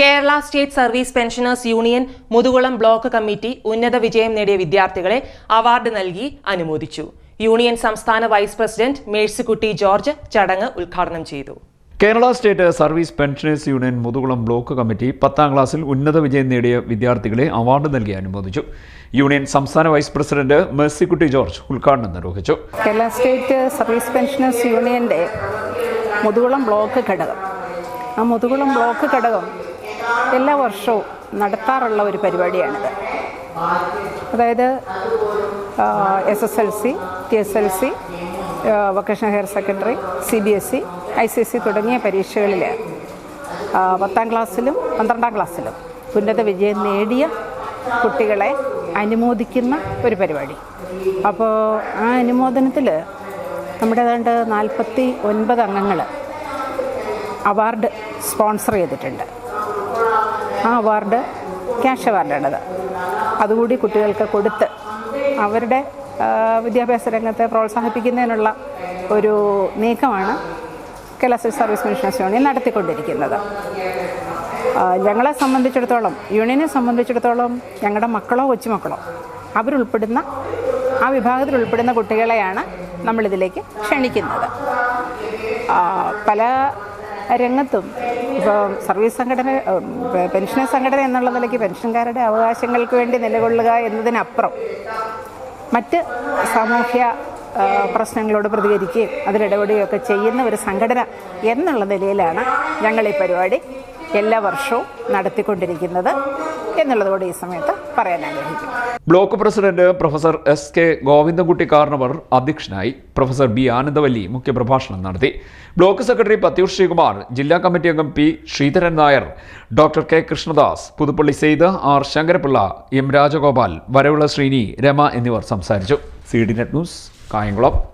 Kerala state service pensioners union Muthukulam block committee ഉന്നത വിജയം നേടിയ വിദ്യാർത്ഥികളെ അവാർഡ് നൽകി അനുമോദിച്ചു. യൂണിയൻ സംസ്ഥാന വൈസ് പ്രസിഡന്റ് മേഴ്സിക്കുട്ടി ജോർജ് ചടങ്ങ് ഉദ്ഘാടനം ചെയ്തു. Kerala state service pensioners union Muthukulam block committee പത്താം ക്ലാസ്സിൽ ഉന്നത വിജയം നേടിയ വിദ്യാർത്ഥികളെ അവാർഡ് നൽകി അനുമോദിച്ചു. യൂണിയൻ സംസ്ഥാന വൈസ് പ്രസിഡന്റ് മേഴ്സിക്കുട്ടി ജോർജ് ഉദ്ഘാടനം നിർവഹിച്ചു. കേരള സ്റ്റേറ്റ് സർവീസ് പെൻഷനേഴ്സ് യൂണിയന്റെ മുതുകുളം ബ്ലോക്ക് ഘടകം. ആ മുതുകുളം ബ്ലോക്ക് ഘടകം എല്ലാ വർഷവും നടത്താറുള്ള ഒരു പരിപാടിയാണിത്. അതായത് S S L C T S L C vocational higher secondary C B S E I C S C തുടങ്ങിയ പരീക്ഷകളിൽ പത്താം ക്ലാസ്സിലും പന്ത്രണ്ടാം ക്ലാസ്സിലും ഉന്നത വിജയം നേടിയ കുട്ടികളെ അനുമോദിക്കുന്ന ഒരു പരിപാടി. അപ്പോൾ ആ അനുമോദനത്തിൽ നമ്മുടെ ഏതാണ്ട് നാൽപ്പത്തി ഒൻപത് അംഗങ്ങൾ അവാർഡ് സ്പോൺസർ ചെയ്തിട്ടുണ്ട്. ആ അവാർഡ് ക്യാഷ് അവാർഡാണത് അതുകൂടി കുട്ടികൾക്ക് കൊടുത്ത് അവരുടെ വിദ്യാഭ്യാസ രംഗത്തെ പ്രോത്സാഹിപ്പിക്കുന്നതിനുള്ള ഒരു നീക്കമാണ് കേരള സർവീസ് മിഷൻ യൂണിയൻ നടത്തിക്കൊണ്ടിരിക്കുന്നത്. ഞങ്ങളെ സംബന്ധിച്ചിടത്തോളം യൂണിയനെ സംബന്ധിച്ചിടത്തോളം ഞങ്ങളുടെ മക്കളോ കൊച്ചുമക്കളോ അവരുൾപ്പെടുന്ന ആ വിഭാഗത്തിൽ ഉൾപ്പെടുന്ന കുട്ടികളെയാണ് നമ്മളിതിലേക്ക് ക്ഷണിക്കുന്നത്. പല രംഗത്തും. ഇപ്പോൾ സർവീസ് സംഘടന പെൻഷൻ സംഘടന എന്നുള്ള നിലയ്ക്ക് പെൻഷൻകാരുടെ അവകാശങ്ങൾക്ക് വേണ്ടി നിലകൊള്ളുക എന്നതിനപ്പുറം മറ്റ് സാമൂഹ്യ പ്രശ്നങ്ങളോട് പ്രതികരിക്കുകയും അതിലിടപെടുകയൊക്കെ ചെയ്യുന്ന ഒരു സംഘടന എന്നുള്ള നിലയിലാണ് ഞങ്ങൾ ഈ പരിപാടി എല്ലാ വർഷവും നടത്തിക്കൊണ്ടിരിക്കുന്നത്. എന്നുള്ളതുകൂടി ഈ സമയത്ത് പറയാൻ ആഗ്രഹിക്കുന്നു. Block president professor S K Govindankutty Karnavar അധ്യക്ഷനായി പ്രൊഫസർ ബി ആനന്ദവല്ലി മുഖ്യപ്രഭാഷണം നടത്തി. ബ്ലോക്ക് സെക്രട്ടറി പത്യൂർ ശ്രീകുമാർ ജില്ലാ കമ്മിറ്റി അംഗം P Sreedharan Nair doctor K Krishnadas Puthuppally Sayed R Sankarapillai M Rajagopal വരവുള്ള Sreeni Rama എന്നിവർ സംസാരിച്ചു. C D net news Kayamkulam.